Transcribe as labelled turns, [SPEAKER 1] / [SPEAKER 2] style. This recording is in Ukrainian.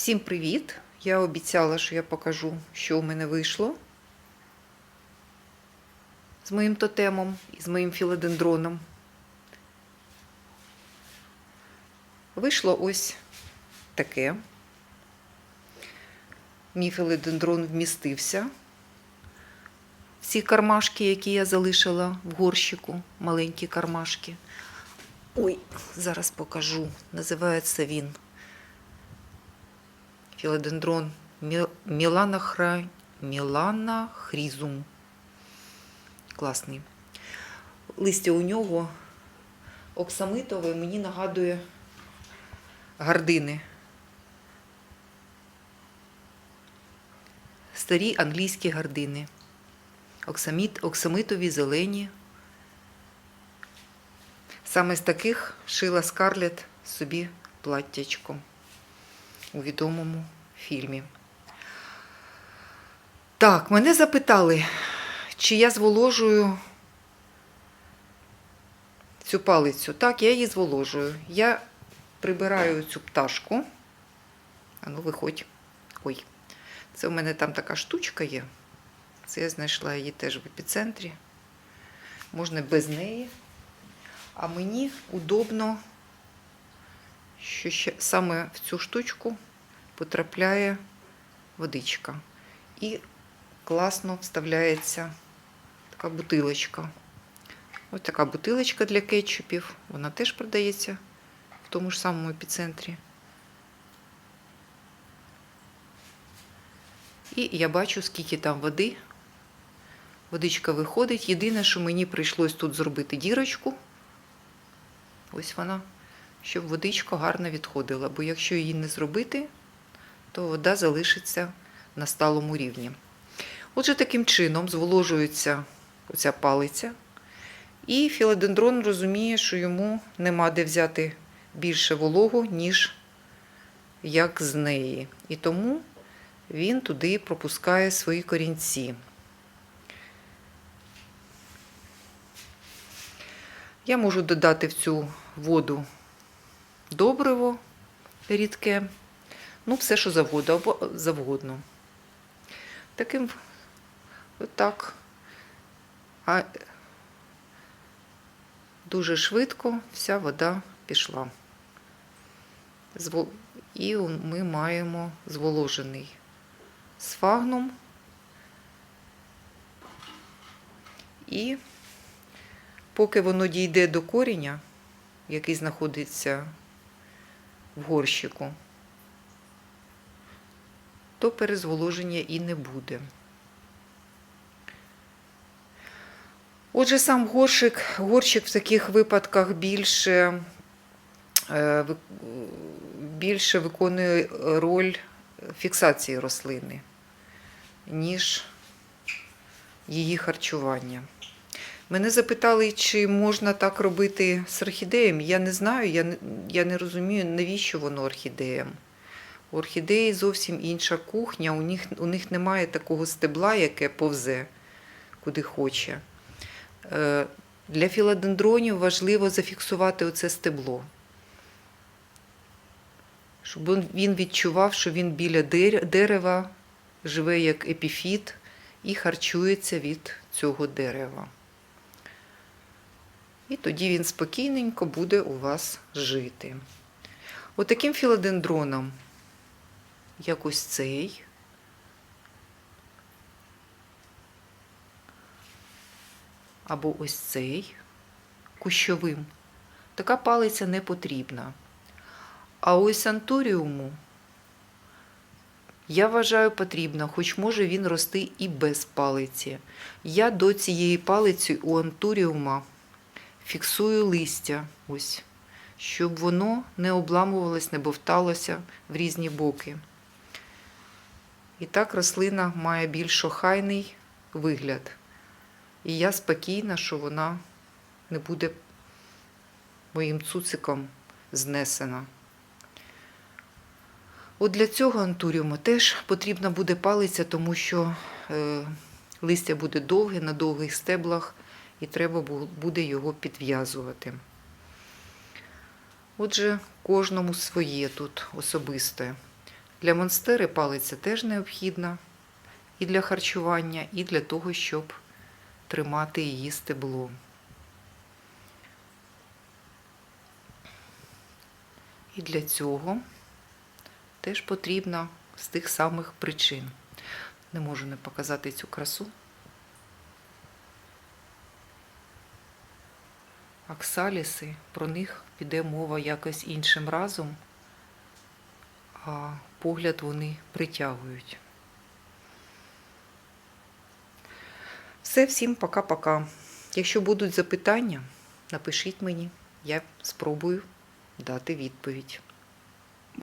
[SPEAKER 1] Всім привіт! Я обіцяла, що я покажу, що у мене вийшло з моїм тотемом і з моїм філодендроном. Вийшло ось таке. Мій філодендрон вмістився. Всі кармашки, які я залишила в горщику, маленькі кармашки. Ой, зараз покажу. Називається він філодендрон Мі- Міланахра... Міланахрізум. Класний. Листя у нього оксамитове мені нагадує гардини. Старі англійські гардини. Оксаміт, оксамитові, зелені. Саме з таких шила Скарлет собі платтячко у відомому фільмі. Так, мене запитали, чи я зволожую цю палицю. Так, я її зволожую. Я прибираю цю пташку. А ну, виходь. Ой, це у мене там така штучка є. Це я знайшла її теж в епіцентрі. Можна без неї. А мені удобно, що ще саме в цю штучку потрапляє водичка. І класно вставляється така бутилочка. Ось така бутилочка для кетчупів. Вона теж продається в тому ж самому епіцентрі. І я бачу, скільки там води. Водичка виходить. Єдине, що мені прийшлось тут зробити дірочку. Ось вона, щоб водичка гарно відходила. Бо якщо її не зробити, то вода залишиться на сталому рівні. Отже, таким чином зволожується оця палиця. І філодендрон розуміє, що йому нема де взяти більше вологу, ніж як з неї. І тому він туди пропускає свої корінці. Я можу додати в цю воду добриво рідке, ну, все, що завгодно. завгодно. Таким отак. А дуже швидко вся вода пішла. І ми маємо зволожений сфагнум. І поки воно дійде до коріння, який знаходиться в горщику, то перезволоження і не буде. Отже, сам горщик, горщик в таких випадках більше, е, більше виконує роль фіксації рослини, ніж її харчування. Мене запитали, чи можна так робити з орхідеями. Я не знаю, я не, я не розумію, навіщо воно орхідеям. У орхідеї зовсім інша кухня, у них, у них немає такого стебла, яке повзе куди хоче. Е, Для філодендронів важливо зафіксувати оце стебло. Щоб він відчував, що він біля дерева живе як епіфіт і харчується від цього дерева. І тоді він спокійненько буде у вас жити. Отаким філодендроном, як ось цей, або ось цей кущовим, така палиця не потрібна. А ось антуріуму, я вважаю, потрібно, хоч може він рости і без палиці. Я до цієї палиці у антуріума фіксую листя, ось, щоб воно не обламувалось, не бовталося в різні боки. І так рослина має більш охайний вигляд. І я спокійна, що вона не буде моїм цуциком знесена. От для цього антуріуму теж потрібна буде палиця, тому що е, листя буде довге на довгих стеблах, і треба буде його підв'язувати. Отже, кожному своє тут особисте. Для монстери палиця теж необхідна і для харчування, і для того, щоб тримати її стебло. І для цього теж потрібно з тих самих причин. Не можу не показати цю красу. Аксаліси, про них піде мова якось іншим разом, а погляд вони притягують. Все, всім пока-пока. Якщо будуть запитання, напишіть мені, я спробую дати відповідь.